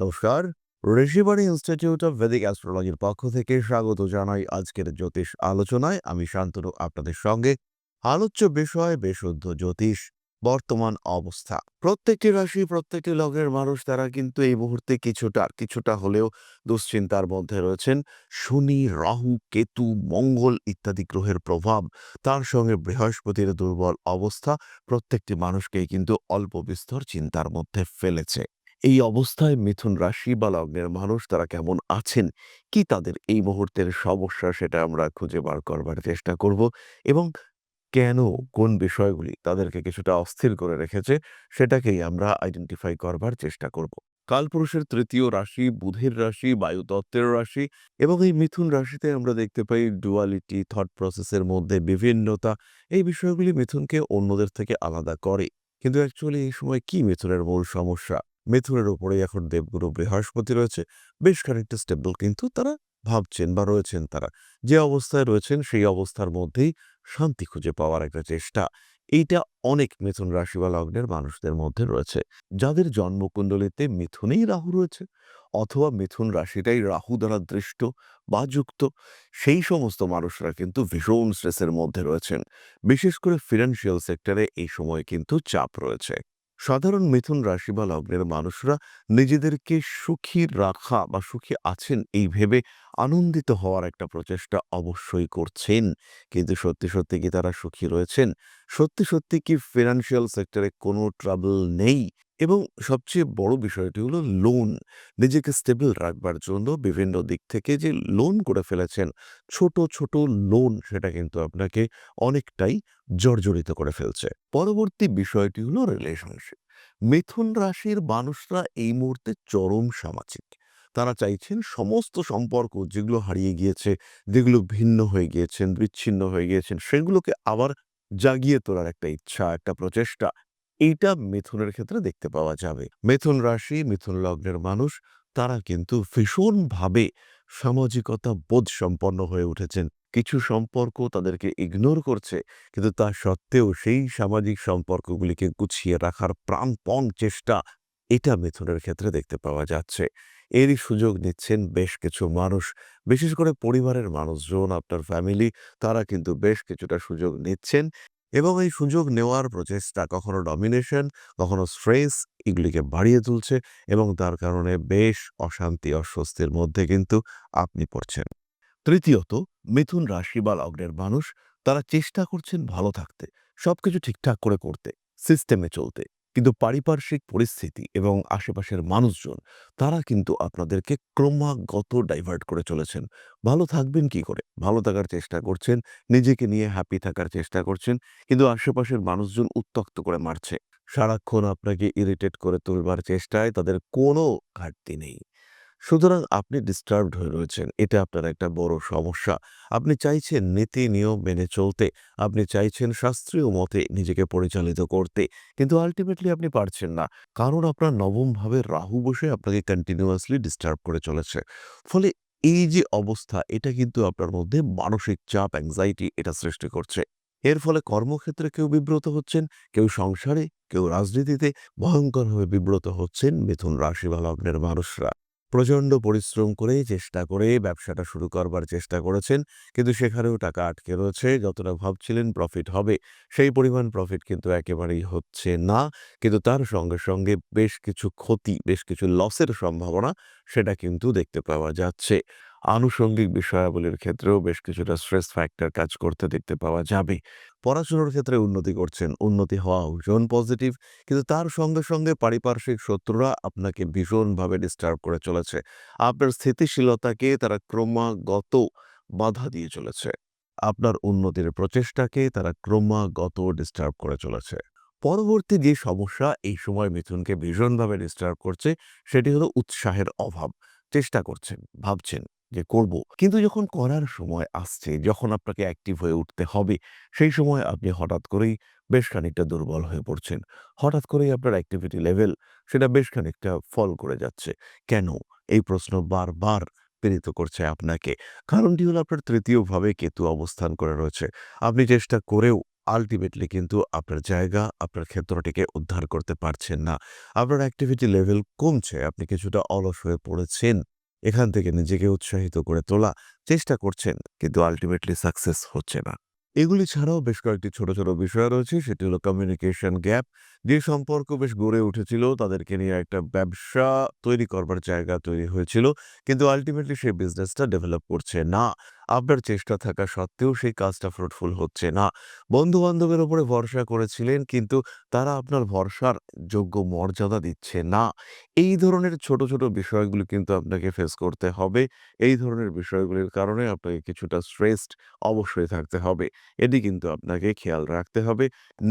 নমস্কার। Rishibani institute of Vedic অ্যাস্ট্রোলজির পক্ষ থেকে স্বাগত জানাই আজকের জ্যোতিষ আলোচনায়। আমি শান্তনু, আপনাদের সঙ্গে। আলোচ্য বিষয়, বিশুদ্ধ জ্যোতিষ, বর্তমান অবস্থা। প্রত্যেকটি রাশি, প্রত্যেকটি লগ্নের মানুষ, তারা কিন্তু এই মুহূর্তে কিছুটা কিছুটা হলেও দুশ্চিন্তার মধ্যে রয়েছেন। শনি, রাহু, কেতু, মঙ্গল ইত্যাদি গ্রহের প্রভাব, তার সঙ্গে বৃহস্পতির দুর্বল অবস্থা, প্রত্যেকটি মানুষকেই কিন্তু অল্প বিস্তর চিন্তার মধ্যে ফেলেছে। এই অবস্থায় মিথুন রাশি বা লগ্নের মানুষ তারা কেমন আছেন? কি তাদের এই মুহূর্তের সমস্যা সেটা আমরা খুঁজে বার করবার চেষ্টা করব এবং কেন কোন বিষয়গুলি তাদেরকে কিছুটা অস্থির করে রেখেছে সেটাকেই আমরা আইডেন্টিফাই করবার চেষ্টা করব। কালপুরুষের তৃতীয় রাশি, বুধের রাশি, বায়ুতত্ত্বের রাশি এবং এই মিথুন রাশিতে আমরা দেখতে পাই ডুয়ালিটি থট প্রসেসের মধ্যে বিভিন্নতা। এই বিষয়গুলি মিথুনকে অন্যদের থেকে আলাদা করে। কিন্তু অ্যাকচুয়ালি এই সময় কি মিথুনের মূল সমস্যা? মিথুনের উপরে এখন দেবগুরু বৃহস্পতি রয়েছে। বেশ খানিকটা স্টেবল কিন্তু তারা ভাবছেন বা রয়েছেন তারা। যে অবস্থায় রয়েছেন সেই অবস্থার মধ্যেই শান্তি খুঁজে পাওয়ার একটা চেষ্টা। এইটা অনেক মিথুন রাশি বা লগ্নের মানুষদের মধ্যে রয়েছে। যাদের জন্মকুণ্ডলিতে মিথুনেই রাহু রয়েছে অথবা মিথুন রাশিটাই রাহু দ্বারা দৃষ্ট বা যুক্ত, সেই সমস্ত মানুষরা কিন্তু ভীষণ স্ট্রেসের মধ্যে রয়েছেন। বিশেষ করে ফিনান্সিয়াল সেক্টরে এই সময় কিন্তু চাপ রয়েছে। সাধারণ মিথুন রাশি বা লগ্নের মানুষরা নিজেদেরকে সুখী রাখা বা সুখী আছেন এই ভেবে আনন্দিত হওয়ার একটা প্রচেষ্টা অবশ্যই করছেন। কিন্তু সত্যি সত্যি কি তারা সুখী রয়েছেন? সত্যি সত্যি কি ফিনান্সিয়াল সেক্টরে কোনো ট্রাবল নেই? এবং সবচেয়ে বড় বিষয়টি হলো লোন নিজেকে স্টেবল রাখবার জন্য বিভিন্ন দিক থেকে যে লোন করে ফেলেছেন, ছোট ছোট লোন সেটা কিন্তু আপনাকে অনেকটাই জর্জরিত করে ফেলছে। পরবর্তী বিষয়টি হলো রিলেশনশিপ মিথুন রাশির মানুষরা এই মুহূর্তে চরম সামাজিক। তারা চাইছেন সমস্ত সম্পর্ক যেগুলো হারিয়ে গিয়েছে, যেগুলো ভিন্ন হয়ে গিয়েছেন, বিচ্ছিন্ন হয়ে গিয়েছেন, সেগুলোকে আবার জাগিয়ে তোলার একটা ইচ্ছা, একটা প্রচেষ্টা। এইটা মিথুনের ক্ষেত্রে দেখতে পাওয়া যাবে। মিথুন রাশি, মিথুন লগ্নের মানুষ, তারা কিন্তু ভীষণভাবে সামাজিকতা বোধ সম্পন্ন হয়ে উঠেছেন। কিছু সম্পর্ক তাদেরকে ইগনোর করছে, কিন্তু তা সত্ত্বেও সেই সামাজিক সম্পর্কগুলিকে গুছিয়ে রাখার প্রাণপণ চেষ্টা এটা মিথুনের ক্ষেত্রে দেখতে পাওয়া যাচ্ছে। এরই সুযোগ নিচ্ছেন বেশ কিছু মানুষ। বিশেষ করে পরিবারের মানুষজন, আপনার ফ্যামিলি তারা কিন্তু বেশ কিছুটা সুযোগ নিচ্ছেন এবং এই সুযোগ নেওয়ার প্রচেষ্টা কখনো ডমিনেশন কখনো স্ট্রেস এগুলিকে বাড়িয়ে তুলছে এবং তার কারণে বেশ অশান্তি, অস্বস্তির মধ্যে কিন্তু আপনি পড়ছেন। তৃতীয়ত, মিথুন রাশি বা লগ্নের মানুষ, তারা চেষ্টা করছেন ভালো থাকতে, সবকিছু ঠিকঠাক করে করতে সিস্টেমে চলতে। কিন্তু পারিপার্শ্বিক পরিস্থিতি এবং আশেপাশের মানুষজন, তারা কিন্তু আপনাদেরকে ক্রমাগত ডাইভার্ট করে চলেছেন। ভালো থাকবেন কি করে? ভালো থাকার চেষ্টা করছেন, নিজেকে নিয়ে হ্যাপি থাকার চেষ্টা করছেন, কিন্তু আশেপাশের মানুষজন উত্তক্ত করে মারছে। সারাক্ষণ আপনাকে ইরিটেট করে তুলবার চেষ্টায় তাদের কোনো ঘাটতি নেই। সুতরাং আপনি ডিস্টার্বড হয়ে রয়েছেন। এটা আপনার একটা বড় সমস্যা। আপনি চাইছেন নীতি, নিয়ম মেনে চলতে। আপনি চাইছেন শাস্ত্রীয় মতে নিজেকে পরিচালিত করতে। কিন্তু আলটিমেটলি আপনি পারছেন না। কারণ আপনার নবমভাবে রাহু বসে আপনাকে কন্টিনিউয়াসলি ডিস্টার্ব করে চলেছে। ফলে এই যে অবস্থা, এটা কিন্তু আপনার মধ্যে মানসিক চাপ অ্যাংজাইটি এটা সৃষ্টি করছে। এর ফলে কর্মক্ষেত্রে কেউ বিব্রত হচ্ছেন, কেউ সংসারে, কেউ রাজনীতিতে ভয়ঙ্করভাবে বিব্রত হচ্ছেন মিথুন রাশি বা মানুষরা। প্রচণ্ড পরিশ্রম করে চেষ্টা করে ব্যবসাটা শুরু করবার চেষ্টা করেছেন। কিন্তু সেখানেও টাকা আটকে রয়েছে, যতটা ভাবছিলেন প্রফিট হবে। সেই পরিমাণ প্রফিট কিন্তু একেবারেই হচ্ছে না। কিন্তু তার সঙ্গে সঙ্গে বেশ কিছু ক্ষতি, বেশ কিছু লসের সম্ভাবনা, সেটা কিন্তু দেখতে পাওয়া যাচ্ছে। আনুষঙ্গিক বিষয়াবলীর ক্ষেত্রেও বেশ কিছুটা স্ট্রেস ফ্যাক্টর কাজ করতে দেখতে পাওয়া যাবে। পড়াশোনার ক্ষেত্রে উন্নতি করছেন, উন্নতি হওয়া ভীষণ পজিটিভ কিন্তু তার সঙ্গে সঙ্গে পারিপার্শ্বিক শত্রুরা আপনাকে ভীষণভাবে ডিস্টার্ব করে চলেছে। আপনার স্থিতিশীলতাকে তারা ক্রমাগত বাধা দিয়ে চলেছে। আপনার উন্নতির প্রচেষ্টাকে তারা ক্রমাগত ডিস্টার্ব করে চলেছে। পরবর্তী যে সমস্যা, এই সময় মিথুনকে ভীষণভাবে ডিস্টার্ব করছে, সেটি হলো উৎসাহের অভাব। চেষ্টা করছেন, ভাবছেন। যে করব। কিন্তু যখন করার সময় আসছে, যখন আপনাকে অ্যাক্টিভ হয়ে উঠতে হবে, সেই সময় আপনি হঠাৎ করেই বেশ খানিকটা দুর্বল হয়ে পড়ছেন। হঠাৎ করেই আপনার অ্যাক্টিভিটি লেভেল সেটা বেশ খানিকটা ফল করে যাচ্ছে। কেন? এই প্রশ্ন বারবার প্রেরিত করছে আপনাকে। কারণটি হলো আপনার তৃতীয়ভাবে কেতু অবস্থান করে রয়েছে। আপনি চেষ্টা করেও আল্টিমেটলি কিন্তু আপনার জায়গা, আপনার ক্ষেত্রটিকে উদ্ধার করতে পারছেন না। আপনার অ্যাক্টিভিটি লেভেল কমছে, আপনি কিছুটা অলস হয়ে পড়েছেন। এখান থেকে নিজেকে উৎসাহিত করে তোলা চেষ্টা করছেন, কিন্তু আলটিমেটলি সাকসেস হচ্ছে না। এগুলি ছাড়াও বেশ কয়েকটি ছোট ছোট বিষয় রয়েছে, সেটি হলো কমিউনিকেশন গ্যাপ যে সম্পর্ক বেশ গড়ে উঠেছিল, তাদেরকে নিয়ে একটা ব্যবসা তৈরি করবার জায়গা তৈরি হয়েছিল, কিন্তু আলটিমেটলি সেই বিজনেসটা ডেভেলপ করছে না। আপনার চেষ্টা থাকা সত্ত্বেও সেই কাজটা ফ্রুটফুল হচ্ছে না। বন্ধু বান্ধবের ওপরে ভরসা করেছিলেন, কিন্তু তারা আপনার ভরসার যোগ্য মর্যাদা দিচ্ছে না। এই ধরনের ছোট ছোট বিষয়গুলো কিন্তু আপনাকে ফেস করতে হবে। এই ধরনের বিষয়গুলির কারণে আপনাকে কিছুটা স্ট্রেসড অবশ্যই থাকতে হবে। এটি কিন্তু আপনাকে খেয়াল রাখতে হবে।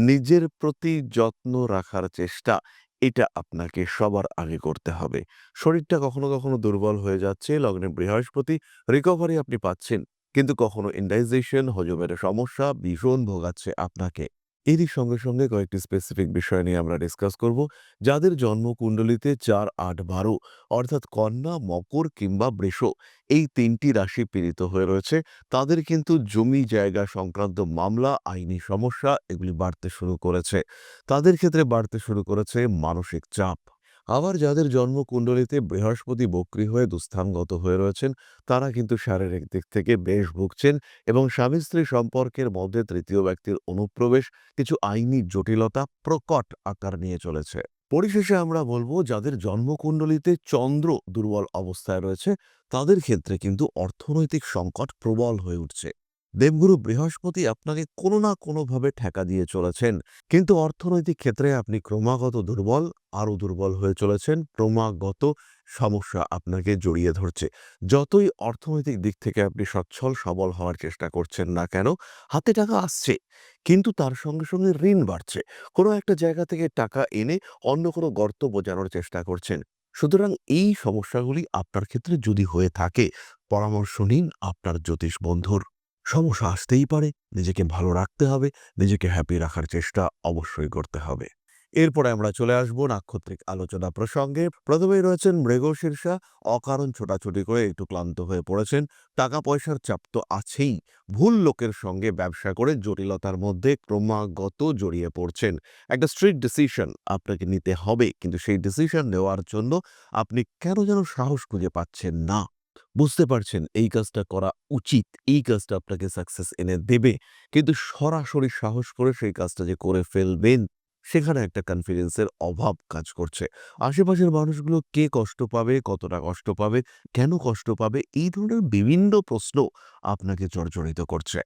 নিজের প্রতি যত্ন রাখার চেষ্টা এটা আপনাকে সবার আগে করতে হবে। শরীরটা কখনো কখনো দুর্বল হয়ে যাচ্ছে, লগ্নে বৃহস্পতি রিকভারি আপনি পাচ্ছেন। কিন্তু কখনো ইন্ডাইজেশন হজমের সমস্যা ভীষণ ভোগাচ্ছে আপনাকে। এরই সঙ্গে সঙ্গে কয়েকটি স্পেসিফিক বিষয় নিয়ে আমরা ডিসকাস করব। যাদের জন্মকুণ্ডলিতে চার আট বারো, অর্থাৎ কন্যা, মকর কিংবা বৃষ, এই তিনটি রাশি পীড়িত হয়ে রয়েছে। তাদের কিন্তু জমি জায়গা সংক্রান্ত মামলা, আইনি সমস্যা এগুলি বাড়তে শুরু করেছে। তাদের ক্ষেত্রে বাড়তে শুরু করেছে মানসিক চাপ। আবার যাদের জন্মকুণ্ডলিতে বৃহস্পতি বক্রী হয়ে দুস্থানগত হয়ে রয়েছেন, তারা কিন্তু শারীরিক দিক থেকে বেশ ভুগছেন এবং স্বামী স্ত্রী সম্পর্কের মধ্যে তৃতীয় ব্যক্তির অনুপ্রবেশ কিছু আইনি জটিলতা প্রকট আকার নিয়ে চলেছে। পরিশেষে আমরা বলব, যাদের জন্মকুণ্ডলিতে চন্দ্র দুর্বল অবস্থায় রয়েছে, তাদের ক্ষেত্রে কিন্তু অর্থনৈতিক সংকট প্রবল হয়ে উঠছে। দেবগুরু বৃহস্পতি আপনাকে কোনো না কোনোভাবে ঠেকা দিয়ে চলেছেন। কিন্তু অর্থনৈতিক ক্ষেত্রে আপনি ক্রমাগত দুর্বল আরও দুর্বল হয়ে চলেছেন। ক্রমাগত সমস্যা আপনাকে জড়িয়ে ধরছে। যতই অর্থনৈতিক দিক থেকে আপনি সচ্ছল, সবল হওয়ার চেষ্টা করছেন না কেন, হাতে টাকা আসছে। কিন্তু তার সঙ্গে সঙ্গে ঋণ বাড়ছে। কোনো একটা জায়গা থেকে টাকা এনে অন্য কোনো গর্ত বোঝানোর চেষ্টা করছেন। সুতরাং এই সমস্যাগুলি আপনার ক্ষেত্রে যদি হয়ে থাকে, পরামর্শ নিন আপনার জ্যোতিষ বন্ধুর। সমস্যা আসতেই পারে, নিজেকে ভালো রাখতে হবে, নিজেকে হ্যাপি রাখার চেষ্টা অবশ্যই করতে হবে। এরপরে আমরা চলে আসব নাক্ষত্রিক আলোচনা প্রসঙ্গে। প্রথমেই রয়েছেন মৃগশীর্ষা অকারণ ছোটাছুটি করে একটু ক্লান্ত হয়ে পড়েছেন টাকা পয়সার চাপ তো আছেই, ভুল লোকের সঙ্গে ব্যবসা করে জটিলতার মধ্যে ক্রমাগত জড়িয়ে পড়ছেন। একটা স্ট্রিক্ট ডিসিশন আপনাকে নিতে হবে, কিন্তু সেই ডিসিশন নেওয়ার জন্য আপনি কেন যেন সাহস খুঁজে পাচ্ছেন না? বুঝতে পারছেন, এই কাজটা করা উচিত, এই কাজটা আপনাকে সাকসেস এনে দেবে। কিন্তু সরাসরি সাহস করে সেই কাজটা যে করে ফেলবেন, সেখানে একটা কনফিডেন্সের অভাব কাজ করছে। আশেপাশের মানুষগুলো কে কষ্ট পাবে, কতটা কষ্ট পাবে, কেন কষ্ট পাবে, এই ধরনের বিভিন্ন প্রশ্ন আপনাকে জর্জরিত করছে।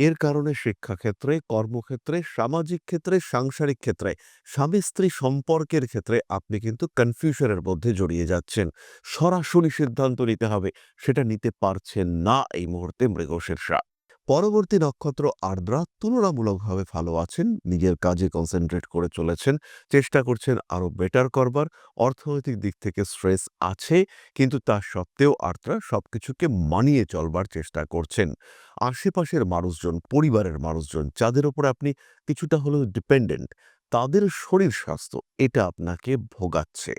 এর কারণে শিক্ষাক্ষেত্রে, কর্মক্ষেত্রে, সামাজিক ক্ষেত্রে, সাংসারিক ক্ষেত্রে স্বামী স্ত্রী সম্পর্কের ক্ষেত্রে আপনি কিন্তু কনফিউশনের মধ্যে জড়িয়ে যাচ্ছেন। সরাসরি সিদ্ধান্ত নিতে হবে, সেটা নিতে পারছেন না এই মুহূর্তে মৃগশীর্ষা পরবর্তী নক্ষত্র আর্দ্রা তুলনামূলকভাবে ভালো আছেন, নিজের কাজে কনসেন্ট্রেট করে চলেছেন, চেষ্টা করছেন আরও বেটার করবার, অর্থনৈতিক দিক থেকে স্ট্রেস আছে, কিন্তু তা সত্ত্বেও আর্দ্রা সবকিছুকে মানিয়ে চলবার চেষ্টা করছেন। আশেপাশের মানুষজন, পরিবারের মানুষজন, যাদের ওপর আপনি কিছুটা হলেও ডিপেন্ডেন্ট তাদের শরীর স্বাস্থ্য এটা আপনাকে ভোগাচ্ছে।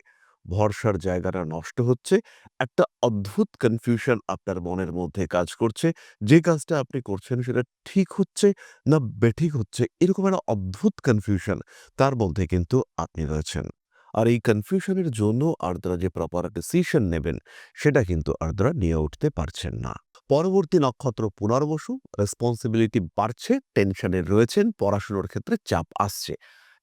ভরসার জায়গাটা নষ্ট হচ্ছে। একটা অদ্ভুত কনফিউশন আপনার মনের মধ্যে কাজ করছে। যে কাজটা আপনি করছেন সেটা ঠিক হচ্ছে না বেঠিক হচ্ছে, এরকম একটা অদ্ভুত কনফিউশন তার মধ্যে কিন্তু আপনি রয়েছেন। আর এই কনফিউশনের জন্য আর্দ্রা যে প্রপার ডিসিশন নেবেন, সেটা কিন্তু আর্দ্রা নিয়ে উঠতে পারছেন না। পরবর্তী নক্ষত্র পুনর্বসু রেসপন্সিবিলিটি বাড়ছে টেনশনে রয়েছেন, পড়াশুনোর ক্ষেত্রে চাপ আসছে।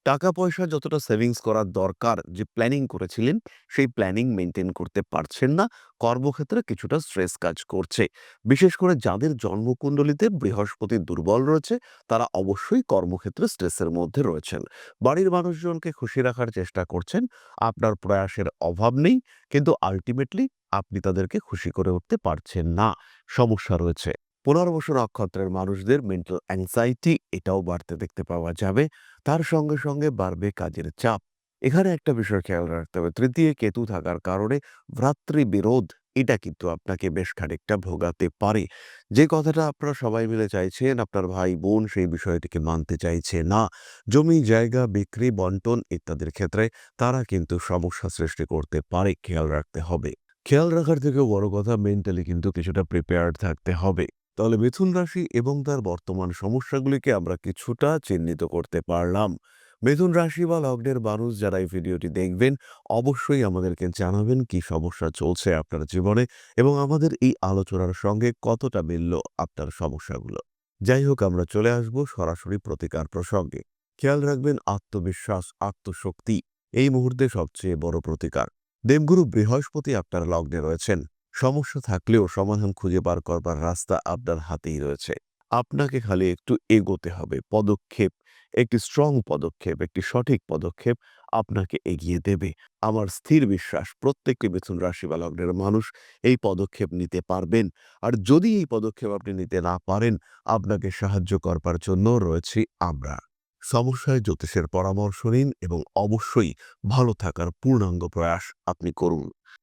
টাকা পয়সা যতটা সেভিংস করার দরকার যে প্ল্যানিং করেছিলেন, সেই প্ল্যানিং মেনটেন করতে পারছেন না। কর্মক্ষেত্রে কিছুটা স্ট্রেস কাজ করছে। বিশেষ করে যাদের জন্মকুণ্ডলিতে বৃহস্পতি দুর্বল রয়েছে, তারা অবশ্যই কর্মক্ষেত্রে স্ট্রেসের মধ্যে রয়েছেন। বাড়ির মানুষজনকে খুশি রাখার চেষ্টা করছেন, আপনার প্রয়াসের অভাব নেই, কিন্তু আলটিমেটলি আপনি তাদেরকে খুশি করে উঠতে পারছেন না। সমস্যা রয়েছে। পুনর্বসু নক্ষত্রের মানুষদের মেন্টাল অ্যাংজাইটি এটাও বাড়তে দেখতে পাওয়া যাবে। তার সঙ্গে সঙ্গে বাড়বে কাজের চাপ। এখানে একটা বিষয় খেয়াল রাখতে হবে। তৃতীয় কেতু থাকার কারণে ভ্রাতৃবিরোধ এটা কিন্তু আপনাকে বেশ খানিকটা ভোগাতে পারে। যে কথাটা আপনারা সবাই মিলে চাইছেন, আপনার ভাই বোন সেই বিষয়টিকে মানতে চাইছে না। জমি, জায়গা, বিক্রি, বন্টন ইত্যাদির ক্ষেত্রে তারা কিন্তু সমস্যা সৃষ্টি করতে পারে, খেয়াল রাখতে হবে। খেয়াল রাখার থেকেও বড় কথা মেন্টালি কিন্তু কিছুটা প্রিপেয়ার্ড থাকতে হবে। তাহলে মিথুন রাশি এবং তার বর্তমান সমস্যাগুলিকে আমরা কিছুটা চিহ্নিত করতে পারলাম। মিথুন রাশি বা লগ্নের মানুষ যারা এই ভিডিওটি দেখবেন, অবশ্যই আমাদেরকে জানাবেন কি সমস্যা চলছে আপনার জীবনে এবং আমাদের এই আলোচনার সঙ্গে কতটা মিলল আপনার সমস্যাগুলো। যাই হোক, আমরা চলে আসব সরাসরি প্রতিকার প্রসঙ্গে। খেয়াল রাখবেন, আত্মবিশ্বাস, আত্মশক্তি, এই মুহূর্তে সবচেয়ে বড় প্রতিকার। দেবগুরু বৃহস্পতি আপনার লগ্নে রয়েছেন। সমস্যা থাকলেও সমাধান খুঁজে বার করবার রাস্তা আপনার হাতেই রয়েছে। আপনাকে খালি একটু এগোতে হবে। পদক্ষেপ, একটি স্ট্রং পদক্ষেপ, একটি সঠিক পদক্ষেপ আপনাকে এগিয়ে দেবে। আমার স্থির বিশ্বাস, প্রত্যেকটি মিথুন রাশি বা লগ্নের মানুষ এই পদক্ষেপ নিতে পারবেন। আর যদি এই পদক্ষেপ আপনি নিতে না পারেন, আপনাকে সাহায্য করবার জন্য রয়েছি আমরা। সমস্যায় জ্যোতিষের পরামর্শ নিন এবং অবশ্যই ভালো থাকার পূর্ণাঙ্গ প্রয়াস আপনি করুন।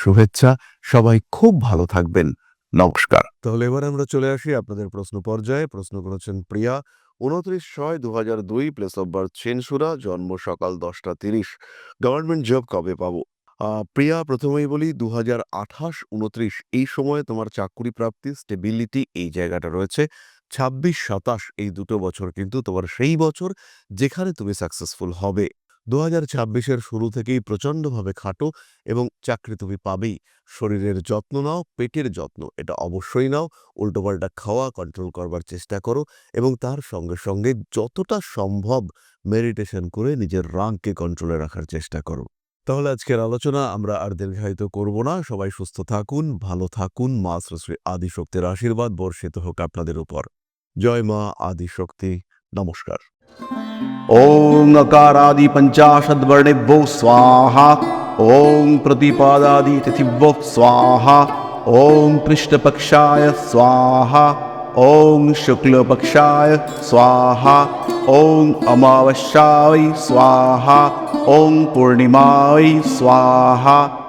শুভেচ্ছা। সবাই খুব ভালো থাকবেন। নমস্কার। তাহলে এবার আমরা চলে আসি আপনাদের প্রশ্ন পর্যায়ে। প্রশ্ন করেছেন প্রিয়া। উনত্রিশ ছয় দু হাজার দুই প্লেস অফ বার্থ চেনসুরা জন্ম সকাল দশটা তিরিশ। গভর্নমেন্ট জব কবে পাবো? প্রিয়া, প্রথমেই বলি দু হাজার আঠাশ, উনত্রিশ, এই সময়ে তোমার চাকুরি প্রাপ্তি স্টেবিলিটি এই জায়গাটা রয়েছে। ছাব্বিশ, সাতাশ, এই দুটো বছর কিন্তু তোমার সেই বছর যেখানে তুমি সাকসেসফুল হবে। দু হাজার ছাব্বিশের শুরু থেকেই প্রচণ্ডভাবে খাটো এবং চাকরি তুমি পাবেই। শরীরের যত্ন নাও, পেটের যত্ন, এটা অবশ্যই নাও। উল্টোপাল্টা খাওয়া কন্ট্রোল করবার চেষ্টা করো এবং তার সঙ্গে সঙ্গে যতটা সম্ভব মেডিটেশন করে নিজের রাগকে কন্ট্রোলে রাখার চেষ্টা করো। তাহলে আজকের আলোচনা আমরা আর দীর্ঘায়িত করব না। সবাই সুস্থ থাকুন, ভালো থাকুন। মা শ্রী আদিশক্তির আশীর্বাদ বর্ষিত হোক আপনাদের উপর। জয় মা আদিশক্তি। নমস্কার। ॐ अकारादि पञ्चाशद्वर्णेभ्यो स्वाहा। ॐ प्रतिपादादि तिथिभ्यो स्वाहा। ॐ कृष्णपक्षाय स्वाहा। ॐ शुक्लपक्षाय स्वाहा। ॐ अमावस्याय स्वाहा। ॐ पूर्णिमाय स्वाहा